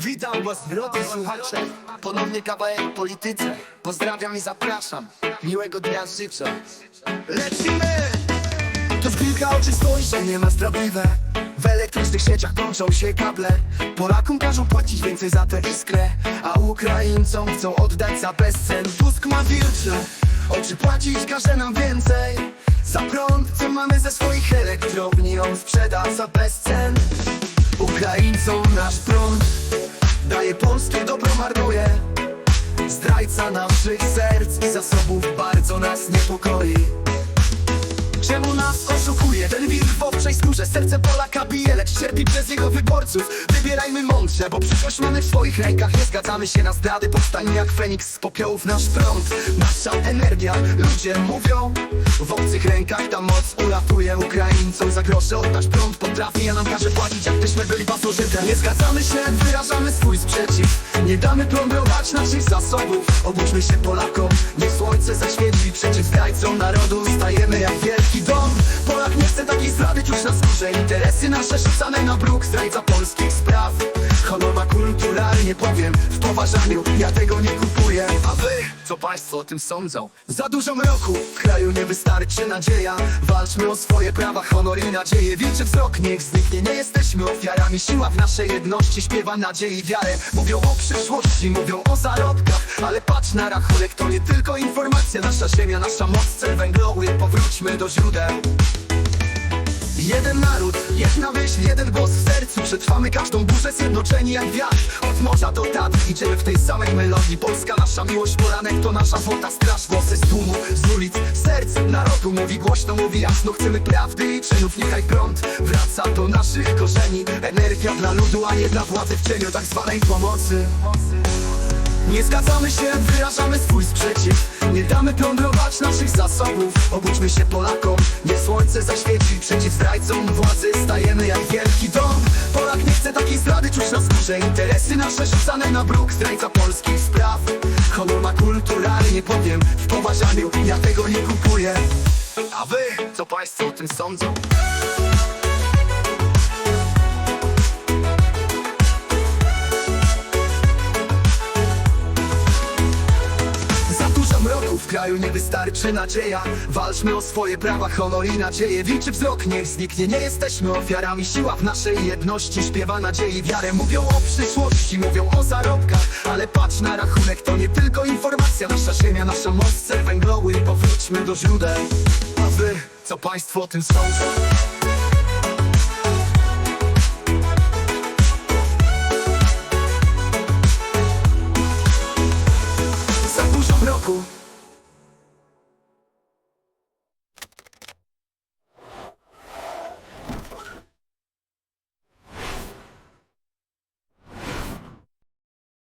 Witam was drodzy słuchacze. Ponownie kawałek polityce. Pozdrawiam i zapraszam. Miłego dnia życzę. Lecimy! To w kilka oczy spojrzenie ma sprawiedliwe. W elektrycznych sieciach kończą się kable. Polakom każą płacić więcej za tę iskrę A Ukraińcom chcą oddać za bezcen. Tusk ma wilcze. Oczy płacić każe nam więcej. Za prąd, co mamy ze swoich elektrowni On sprzeda za bezcen. Ukraińcom nasz prąd Daje polskie dobro marnuje Zdrajca naszych serc i zasobów bardzo nas niepokoi Czemu nas oszukuje? Ten wilk w owczej skórze? Serce Polaka bije, lecz cierpi przez jego wyborców. Wybierajmy mądrze, bo przyszłość mamy w swoich rękach. Nie zgadzamy się na zdrady, powstań jak Feniks z popiołów nasz prąd. Nasza energia, ludzie mówią W obcych rękach ta moc uratuje Ukraińcom za grosze. Oddać prąd potrafi, a nam każe płacić. Jakbyśmy byli pasożytem Nie zgadzamy się, wyrażamy swój sprzeciw. Nie damy plądrować naszych zasobów. Obudźmy się Polakom, niech słońce zaświeci Przeciw zdrajcom narodu. Stajemy czuć na skórze Interesy nasze rzucane na bruk. Zdrajca polskich spraw Honor ma kulturalnie powiem. W poważaniu ja tego nie kupuję. A wy, co państwo o tym sądzą? Za dużo mroku W kraju nie wystarczy nadzieja. Walczmy o swoje prawa, honor i nadzieję. Wilczy wzrok niech zniknie. Nie jesteśmy ofiarami. Siła w naszej jedności Śpiewa nadziei i wiarę. Mówią o przyszłości, mówią o zarobkach. Ale patrz na rachunek To nie tylko informacja. Nasza ziemia, nasza moc, cel węglowy. Powróćmy do źródeł Jeden naród, jedna myśl, jeden głos w sercu. Przetrwamy każdą burzę zjednoczeni jak wiatr. Od morza do Tatr idziemy w tej samej melodii. Polska nasza miłość, poranek to nasza złota straż. Głosy z tłumu, z ulic, serc narodu Mówi głośno, mówi jasno, chcemy prawdy i czynów Niechaj prąd wraca do naszych korzeni. Energia dla ludu, a nie dla władzy w cieniu tak zwanej pomocy nie zgadzamy się, wyrażamy swój sprzeciw. Nie damy plądrować naszych zasobów. Obudźmy się Polakom, niech słońce zaświeci Przeciw zdrajcom władzy. Stajemy jak wielki dom. Polak nie chce takiej zdrady czuć na skórze. Interesy nasze rzucane na bruk Zdrajca polskich spraw. Honor ma kulturalnie powiem W poważaniu. Ja tego nie kupuję. A wy, co państwo o tym sądzą? Kraju nie wystarczy nadzieja. Walczmy o swoje prawa, honor i nadzieję Wilczy wzrok niech zniknie, nie jesteśmy ofiarami Siła w naszej jedności. Śpiewa nadziei wiarę. Mówią o przyszłości, mówią o zarobkach. Ale patrz na rachunek, to nie tylko informacja. Nasza ziemia, nasza moc, cel węglowy Powróćmy do źródeł. A wy, co państwo o tym sądzą? Za dużo mroku